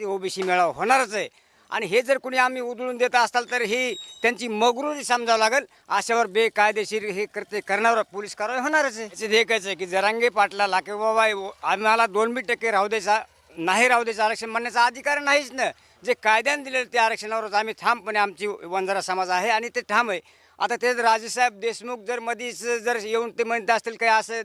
ते ओबीसी मेळावा होणारच आहे. आणि हे जर कोणी आम्ही उधळून देत असाल तर ही त्यांची मगरुरी समजावं लागेल. अशावर बेकायदेशीर हे करते करण्यावर पोलीस कारवाई होणारच आहे. त्याच्यात एकच आहे की जरांगे पाटलाला की बाबा आम्हाला दोन बी टक्के राहू द्यायचा नाही राहू द्यायचं आरक्षण म्हणण्याचा अधिकार नाहीच ना. जे कायद्याने दिलेलं त्या आरक्षणावरच आम्ही ठामपणे आमची वंजारा समाज आहे आणि ते ठाम आहे. आता तेच राजेसाहेब देशमुख जर मधीच जर येऊन ते म्हणत असतील काय असं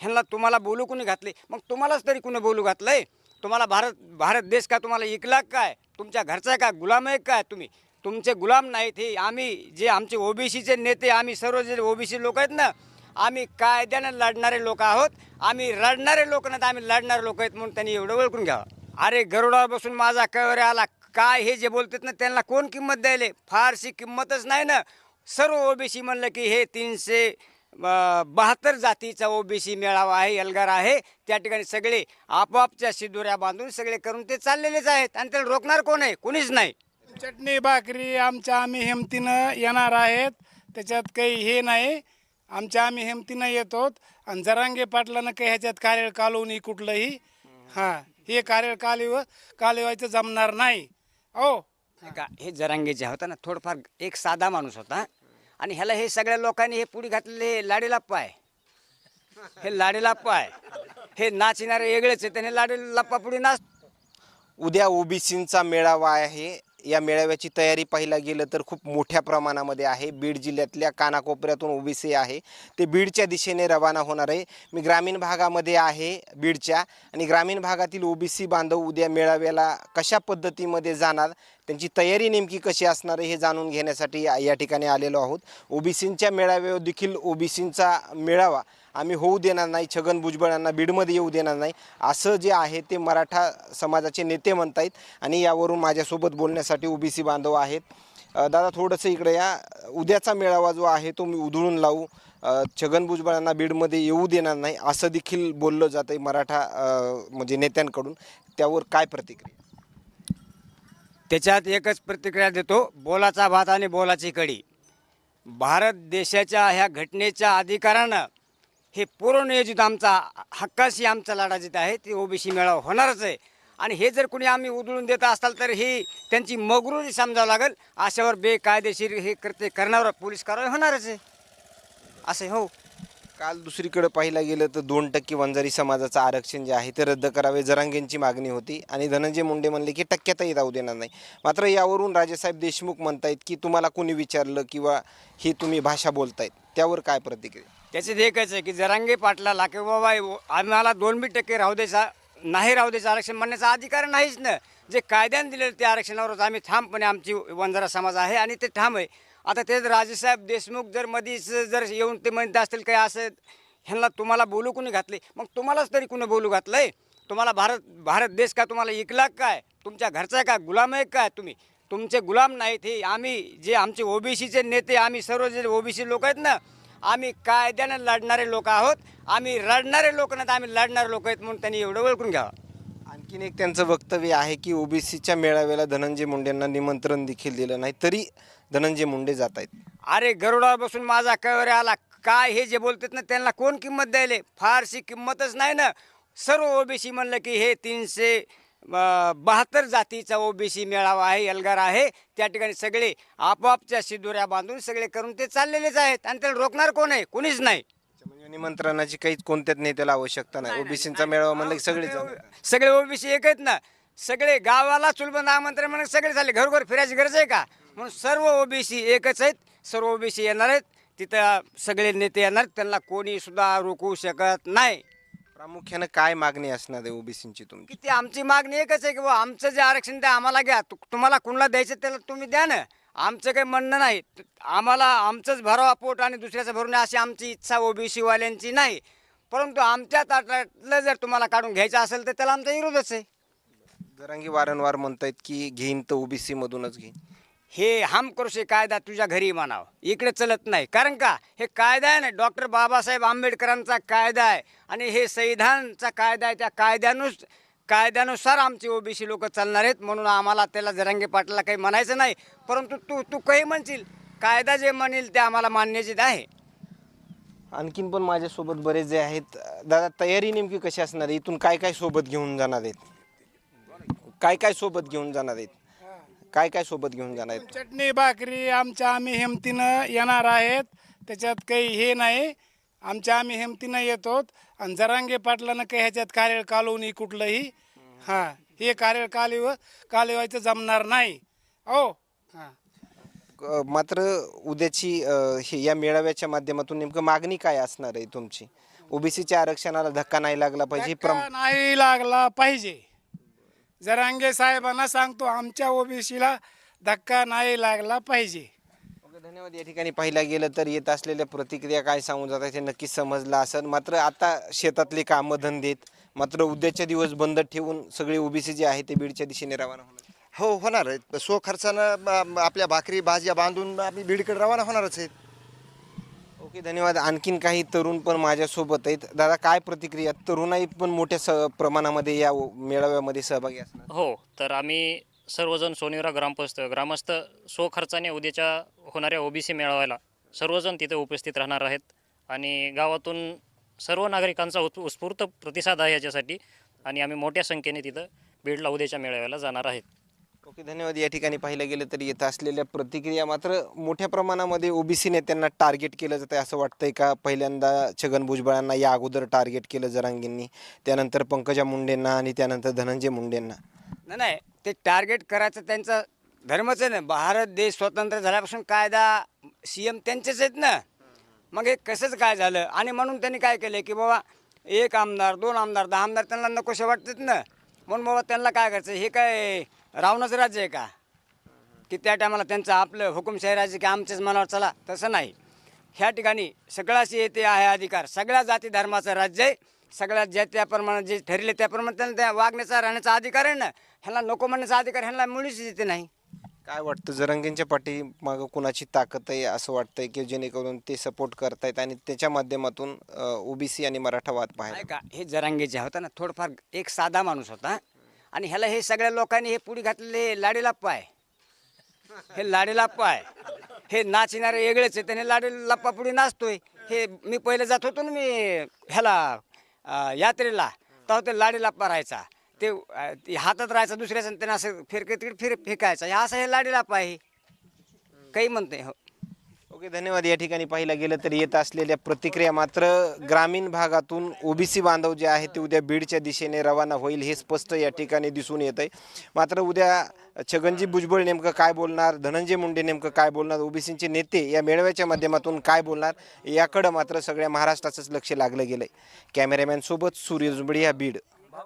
ह्यांना तुम्हाला बोलू कुणी घातले? मग तुम्हालाच तरी कुणी बोलू घातलं आहे तुम्हाला भारत भारत देश का तुम्हाला इकला काय? तुमच्या घरचा का गुलाम आहे काय तुम्ही? तुमचे गुलाम नाहीत हे आम्ही जे आमचे ओबीसीचे नेते आम्ही सर्व जे ओबीसी लोक आहेत ना आम्ही कायद्यानं लढणारे लोक आहोत. आम्ही रडणारे लोक नाहीत आम्ही लढणारे लोक आहेत म्हणून त्यांनी एवढं ओळखून घ्यावं. अरे गरुडावर बसून माझा कवर आला. काय हे जे बोलतात ना त्यांना कोण किंमत द्यायले? फारशी किंमतच नाही ना. सर्व ओबीसी म्हणलं की हे तीनशे बहात्तर जातीचा ओबीसी मेळावा आहे एल्गार आहे. त्या ठिकाणी सगळे आपापच्या शिदोऱ्या बांधून सगळे करून ते चाललेलेच आहेत. आणि त्याला रोखणार कोण आहे? कोणीच नाही. चटणी भाकरी आमच्या आम्ही हिमतीनं येणार आहेत. त्याच्यात काही हे नाही. आमच्या आम्ही हिमतीनं येतो आणि जरांगे पाटलानं काही ह्याच्यात कार्य कालवणी कुठलंही. हां हे कार्य कालव कालवायचं जमणार नाही. हो. का हे जरांगेचे होता ना थोडंफार एक साधा माणूस होता. आणि ह्याला हे सगळ्या लोकांनी हे पुढे घातलेले हे लाडेलाप्पा आहे हे लाडेलाप्पा आहे हे नाचणारे वेगळेच आहे त्याने लाडेलाप्पा पुढे नाच उद्या ओबीसींचा मेळावा आहे. या मेळाव्याची तयारी पाहायला गेलं तर खूप मोठ्या प्रमाणामध्ये आहे. बीड जिल्ह्यातल्या कानाकोपऱ्यातून ओबीसी आहे. ते बीडच्या दिशेने रवाना होणार आहे. मी ग्रामीण भागामध्ये आहे बीडच्या आणि ग्रामीण भागातील ओबीसी बांधव उद्या मेळाव्याला कशा पद्धतीमध्ये जाणार त्यांची तयारी नेमकी कशी असणार आहे हे जाणून घेण्यासाठी या या ठिकाणी आलेलो आहोत. ओबीसींच्या मेळाव्यावर देखील ओबीसींचा मेळावा आम्ही होऊ देणार नाही छगन भुजबळ यांना बीडमध्ये येऊ देणार नाही. असं जे आहे ते मराठा समाजाचे नेते म्हणतायत आणि यावरून माझ्यासोबत बोलण्यासाठी ओबीसी बांधव आहेत. दादा थोडंसं इकडे या. उद्याचा मेळावा जो आहे तो मी उधळून लावू. छगन भुजबळ यांना बीडमध्ये येऊ देणार नाही असं देखील बोललं जातं आहे मराठा म्हणजे नेत्यांकडून. त्यावर काय प्रतिक्रिया? त्याच्यात एकच प्रतिक्रिया देतो. बोलाचा भात आणि बोलाची कडी. भारत देशाच्या ह्या घटनेच्या अधिकारानं हे पूर्वनियोजित आमचा हक्काशी आमचा लढा जिथे आहे ते ओबीसी मेळावा होणारच आहे. आणि हे जर कुणी आम्ही उधळून देत असाल तर ही त्यांची मगरुरी समजावं लागेल. अशावर बेकायदेशीर हे करते करण्यावर पोलीस कारवाई होणारच आहे. असं आहे, हो. काल दुसरीकडे पाहिलं गेलं तर दोन टक्के वंजारी समाजाचं आरक्षण जे आहे ते रद्द करावे जरांगेंची मागणी होती. आणि धनंजय मुंडे म्हणले की टक्क्यातही राहू देणार नाही. मात्र यावरून राजेसाहेब देशमुख म्हणतायत की तुम्हाला कोणी विचारलं किंवा ही तुम्ही भाषा बोलतायत त्यावर काय प्रतिक्रिया? त्याच्यात एकच आहे की जरांगे पाटलाला की बाबा आम्हाला दोन बी टक्के राहू द्यायचा नाही राहू द्यायचं आरक्षण म्हणण्याचा अधिकार नाहीच ना. जे कायद्याने दिलेलं त्या आरक्षणावरच आम्ही ठामपणे आमची वंजारा समाज आहे आणि ते ठाम आहे. आता तेच राजेसाहेब देशमुख जर मधीच जर येऊन ते म्हणत असतील काय असं ह्यांना तुम्हाला बोलू कुणी घातले? मग तुम्हालाच तरी कुणी बोलू घातलंय? तुम्हाला भारत भारत देश का तुम्हाला इकला काय? तुमच्या घरचा का? गुलाम आहे काय तुम्ही? तुमचे गुलाम नाहीत हे आम्ही जे आमचे ओबीसीचे नेते आम्ही सर्व जे ओबीसी लोक आहेत ना आम्ही कायद्यानं लढणारे लोक आहोत. आम्ही रडणारे लोक नाहीत आम्ही लढणारे लोक आहेत म्हणून त्यांनी एवढं ओळखून घ्यावं. आणखीन एक त्यांचं वक्तव्य आहे की ओबीसीच्या मेळाव्याला धनंजय मुंडेंना निमंत्रण देखील दिलं नाही तरी धनंजय मुंडे जात आहेत. अरे गरुडावर बसून माझा कवर आला. काय हे जे बोलतात ना त्यांना कोण किंमत द्यायले? फारशी किंमतच नाही ना. सर्व ओबीसी म्हणलं की हे तीनशे बहात्तर जातीचा ओबीसी मेळावा आहे एल्गार आहे. त्या ठिकाणी सगळे आपापच्या शिदोऱ्या बांधून सगळे करून ते चाललेलेच आहेत. आणि त्याला रोखणार कोण आहे? कोणीच नाही. म्हणजे निमंत्रणाची काहीच कोणत्याच नेत्याला आवश्यकता नाही. ओबीसींचा मेळावा म्हणलं की सगळे सगळे ओबीसी एक आहेत ना. सगळे गावाला चुलबंद आमंत्रण म्हणून सगळे झाले. घरोघर फिरायची गरज आहे का? म्हणून सर्व ओबीसी एकच आहेत. सर्व ओबीसी येणार आहेत. तिथं सगळे नेते येणार आहेत. त्यांना कोणी सुद्धा रोखू शकत नाही. प्रामुख्यानं काय मागणी असणार आहे ओबीसींची तुमची? किती आमची मागणी एकच आहे की बा आमचं जे आरक्षण ते आम्हाला घ्या. तु- तुम्हाला कुणाला द्यायचं त्याला तुम्ही द्या ना. आमचं काही म्हणणं नाही. त- आम्हाला आमचंच भरावा पोट आणि दुसऱ्याचं भरून अशी आमची इच्छा ओबीसी वाल्यांची नाही. परंतु आमच्या ताटातलं जर तुम्हाला काढून घ्यायचं असेल तर त्याला आमचा विरोधच आहे. जरांगी वारंवार म्हणतायत की घेईन तर ओबीसी मधूनच घेईन. हे हम करुषे कायदा तुझ्या घरी म्हणावं. इकडे चलत नाही. कारण का? हे कायदा आहे ना डॉक्टर बाबासाहेब आंबेडकरांचा कायदा आहे. आणि हे संविधानचा कायदा आहे. त्या कायद्यानुस कायद्यानुसार आमचे ओबीसी लोक चालणार आहेत. म्हणून आम्हाला त्याला जरांगे पाटलाला काही म्हणायचं नाही. परंतु तू तू काही म्हणशील? कायदा जे म्हणेल ते आम्हाला मान्यचित आहे. आणखीन पण माझ्यासोबत बरेच जे आहेत. दादा तयारी नेमकी कशी असणार? आहे इथून काय काय सोबत घेऊन जाणार आहेत? काय काय सोबत घेऊन जाणार आहेत? काय काय सोबत घेऊन जाणार आहेत? चटणी भाकरी आमच्या आम्ही हिमतीनं येणार आहेत. त्याच्यात काही हे नाही. आमच्या आम्ही हिमतीनं येतो आणि जरांगे पाटलानं काही ह्याच्यात कार्य कालवणी कुठलंही. हां हे कार्य कालव कालवायचं जमणार नाही. हो? हां. अ, मात्र उद्याची अ, हे या मेळाव्याच्या माध्यमातून नेमकं मागणी काय असणार आहे तुमची? ओबीसीच्या आरक्षणाला धक्का नाही लागला पाहिजे प्रम धक्का नाही लागला पाहिजे. जरांगे साहेबांना सांगतो आमच्या ओबीसीला धक्का नाही लागला पाहिजे. ओके, धन्यवाद. या ठिकाणी पाहिला गेलं तर येत असलेल्या प्रतिक्रिया काय सांगून जातात हे नक्कीच समजलं असेल. मात्र आता शेतातले कामं धंदेत मात्र उद्याच्या दिवस बंद ठेवून सगळे ओबीसी जे आहे ते बीडच्या दिशेने रवाना होणार हो होणार आहे सो खर्चानं ब- आपल्या भाकरी भाज्या बांधून आम्ही बीडकडे रवाना होणारच आहेत. ओके धन्यवाद. आणखीन काही तरुण पण माझ्यासोबत आहेत. दादा काय प्रतिक्रिया? तरुणाई पण मोठ्या स प्रमाणामध्ये या मेळाव्यामध्ये सहभागी असणार. हो तर आम्ही सर्वजण सोनेरा ग्रामस्थ ग्रामस्थ स्वखर्चाने उद्याच्या होणाऱ्या ओबीसी मेळाव्याला सर्वजण तिथे उपस्थित राहणार आहेत. आणि गावातून सर्व नागरिकांचा उत् उत्स्फूर्त प्रतिसाद आहे याच्यासाठी. आणि आम्ही मोठ्या संख्येने तिथं बीडला उद्याच्या मेळाव्याला जाणार आहेत. ओके धन्यवाद. या ठिकाणी पाहिलं गेलं तर येत असलेल्या प्रतिक्रिया मात्र मोठ्या प्रमाणामध्ये ओबीसी नेत्यांना टार्गेट केलं जातं असं वाटतंय का? पहिल्यांदा छगन भुजबळांना या अगोदर टार्गेट केलं जरांगींनी त्यानंतर पंकजा मुंडेंना आणि त्यानंतर धनंजय मुंडेंना? नाही नाही ते टार्गेट करायचं त्यांचा धर्मच आहे ना. भारत देश स्वतंत्र झाल्यापासून कायदा सी एम त्यांचेच आहेत ना. मग हे कसंच काय झालं? आणि म्हणून त्यांनी काय केलं की बाबा एक आमदार दोन आमदार दहा आमदार त्यांना नकोसे वाटतात ना. म्हणून बाबा त्यांना काय करायचं? हे काय रावणाचं राज्य आहे का? की त्या टायमाला त्यांचं आपलं हुकुमशाही राज्य की आमच्याच मनावर चला तसं नाही. ह्या ठिकाणी सगळ्याशी येते आहे अधिकार. सगळ्या जाती धर्माचं राज्य आहे. सगळ्या ज्या त्याप्रमाणे जे ठरले त्याप्रमाणे त्यांना त्या वागण्याचा राहण्याचा अधिकार आहे ना. ह्यांना नको म्हणण्याचा अधिकार ह्यांना मुळीच येते नाही. काय वाटतं? जरंगींच्या पाठी मागं कुणाची ताकद आहे असं वाटतंय की जेणेकरून ते सपोर्ट करतायत आणि त्याच्या माध्यमातून ओबीसी आणि मराठा वाद पाहायला का हे जरांगे जे होता ना थोडंफार एक साधा माणूस होता. आणि ह्याला हे सगळ्या लोकांनी हे पुढे घातलेले लाडीलाप्पा आहे. हे लाडीलाप्पा आहे. हे नाचणारे वेगळेच आहे त्याने लाडीलाप्पा पुढे नाचतोय. हे मी पहिले जात होतो ना मी ह्याला यात्रेला तेव्हा ते लाडीलाप्पा राहायचा. ते ते हातात राहायचा दुसऱ्याचं आणि असं फिरके तिकडे फिर फेकायचा. हे असं हे लाडीलाप्पा आहे. काही म्हणते हो. ओके धन्यवाद. या ठिकाणी पाहिलं गेलं तर येत असलेल्या प्रतिक्रिया मात्र ग्रामीण भागातून ओबीसी बांधव जे आहे ते उद्या बीडच्या दिशेने रवाना होईल हे स्पष्ट या ठिकाणी दिसून येत आहे मात्र उद्या छगनजी भुजबळ नेमकं काय बोलणार धनंजय मुंडे नेमकं काय बोलणार ओबीसींचे नेते या मेळव्याच्या माध्यमातून काय बोलणार याकडं मात्र सगळ्या महाराष्ट्राचंच लक्ष लागलं गेलं आहे कॅमेरामॅनसोबत सूर्य जुंबडी या बीड.